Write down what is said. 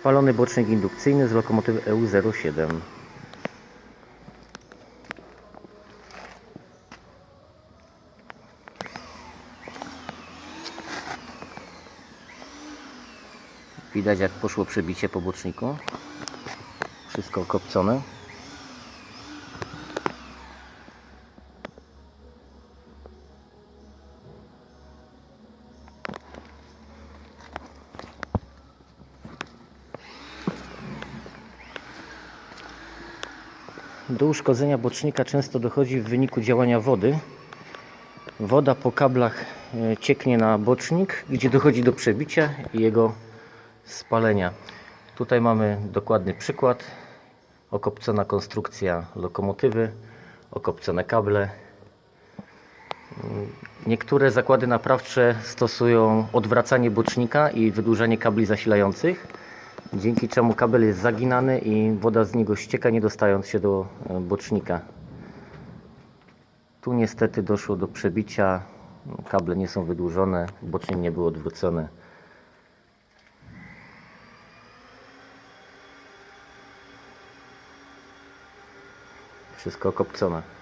Spalony bocznik indukcyjny z lokomotywy E EU07. Widać jak poszło przebicie po boczniku. Wszystko okopcone. Do uszkodzenia bocznika często dochodzi w wyniku działania wody. Woda po kablach e, cieknie na bocznik, gdzie dochodzi do przebicia i jego spalenia. Tutaj mamy dokładny przykład. Okopcona konstrukcja lokomotywy, okopcone kable. Niektóre zakłady naprawcze stosują odwracanie bocznika i wydłużanie kabli zasilających, dzięki czemu kabel jest zaginany i woda z niego ścieka, nie dostając się do e, bocznika. Tu niestety doszło do przebicia, kable nie są wydłużone, bocznik nie był odwrócony. Wszystko okopcone.